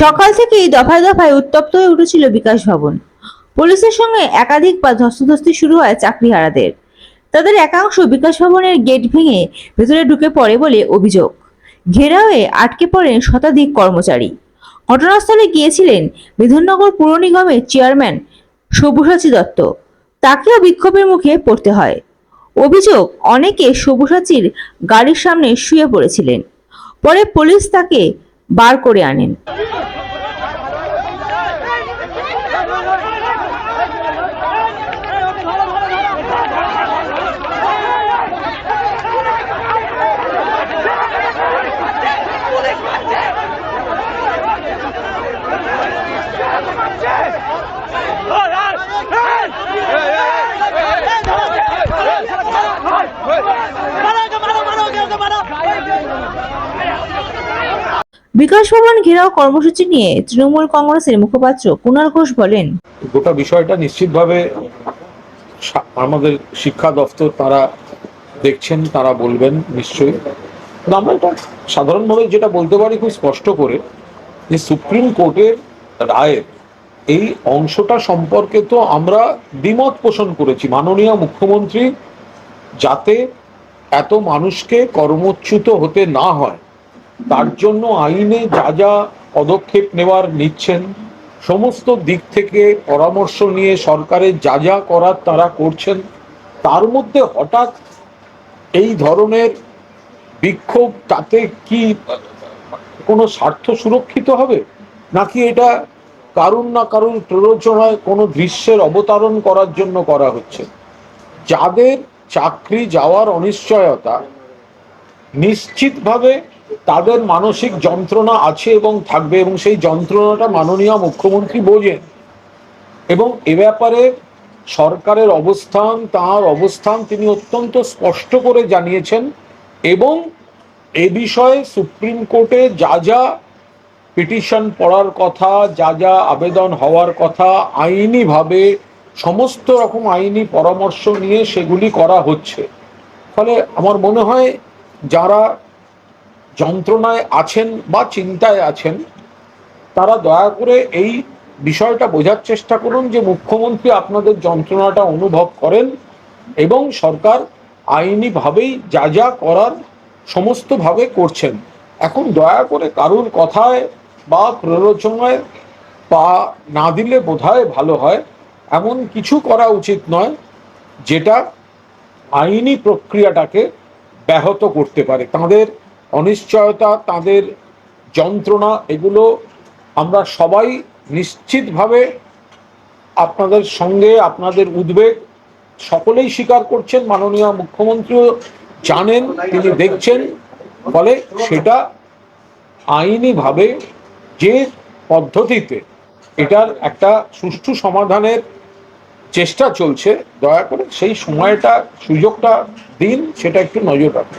সকাল থেকেই দফায় দফায় উত্তপ্ত হয়ে উঠেছিল বিকাশ ভবন। পুলিশের সঙ্গে একাধিকবার ধস্তাধস্তি শুরু হয় চাকরিহারাদের। তাদের একাংশ বিকাশ ভবনের গেট ভেঙে ভেতরে ঢুকে পড়ে বলে অভিযোগ। ঘেরাওয়ে আটকে পড়েন শতাধিক কর্মচারী। ঘটনাস্থলে গিয়েছিলেন বিধাননগর পুর নিগমের চেয়ারম্যান সব্যসাচী দত্ত। তাকেও বিক্ষোভের মুখে পড়তে হয়। অভিযোগ, অনেকে সব্যসাচীর গাড়ির সামনে শুয়ে পড়েছিলেন। পরে পুলিশ তাকে বার করে আনেন। বিকাশ ভবন ঘেরাও কর্মসূচি নিয়ে তৃণমূল কংগ্রেসের মুখপাত্র কুণাল ঘোষ বলেন, গোটা বিষয়টা নিশ্চিতভাবে আমাদের শিক্ষা দফতর তারা দেখছেন, তারা বলবেন নিশ্চয়ই। আমরা এটা সাধারণভাবে যেটা বলতে পারি খুব স্পষ্ট করে যে সুপ্রিম কোর্টের রায়ের এই অংশটা সম্পর্কে তো আমরা দ্বিমত পোষণ করেছি। মাননীয় মুখ্যমন্ত্রী যাতে এত মানুষকে কর্মচ্যুত হতে না হয় তার জন্য আইনে যা যা পদক্ষেপ নেওয়ার নিচ্ছেন, সমস্ত দিক থেকে পরামর্শ নিয়ে সরকারের যা যা করার তারা করছেন, তার মধ্যে হঠাৎ এই ধরনের বিক্ষোভ তাতে কি কোনো স্বার্থ সুরক্ষিত হবে? নাকি এটা কারুর না কারুর প্ররোচনায় কোনো দৃশ্যের অবতারণ করার জন্য করা হচ্ছে? যাদের চাকরি যাওয়ার অনিশ্চয়তা নিশ্চিতভাবে তাদের মানসিক যন্ত্রণা আছে এবং থাকবে এবং সেই যন্ত্রণাটা মাননীয় মুখ্যমন্ত্রী বোঝেন। এবং এ ব্যাপারে সরকারের অবস্থান, তার অবস্থান তিনি অত্যন্ত স্পষ্ট করে জানিয়েছেন এবং এ বিষয়ে সুপ্রিম কোর্টে যা যা পিটিশন পড়ার কথা, যা যা আবেদন হওয়ার কথা, আইনিভাবে সমস্ত রকম আইনি পরামর্শ নিয়ে সেগুলি করা হচ্ছে। ফলে আমার মনে হয় যারা যন্ত্রণায় আছেন বা চিন্তায় আছেন, তারা দয়া করে এই বিষয়টা বোঝার চেষ্টা করুন যে মুখ্যমন্ত্রী আপনাদের যন্ত্রণাটা অনুভব করেন এবং সরকার আইনিভাবেই যা যা করার সমস্তভাবে করছেন। এখন দয়া করে কারুর কথায় বা প্ররোচনায় পা না দিলে বোধহয় ভালো হয়। এমন কিছু করা উচিত নয় যেটা আইনি প্রক্রিয়াটাকে ব্যাহত করতে পারে। তাদের অনিশ্চয়তা, তাদের যন্ত্রণা, এগুলো আমরা সবাই নিশ্চিতভাবে আপনাদের সঙ্গে, আপনাদের উদ্বেগ সকলেই স্বীকার করছেন। মাননীয় মুখ্যমন্ত্রীও জানেন, তিনি দেখছেন। ফলে সেটা আইনিভাবে যে পদ্ধতিতে এটার একটা সুষ্ঠু সমাধানের চেষ্টা চলছে, দয়া করে সেই সময়টা, সুযোগটা দিন, সেটা একটু নজর রাখুন।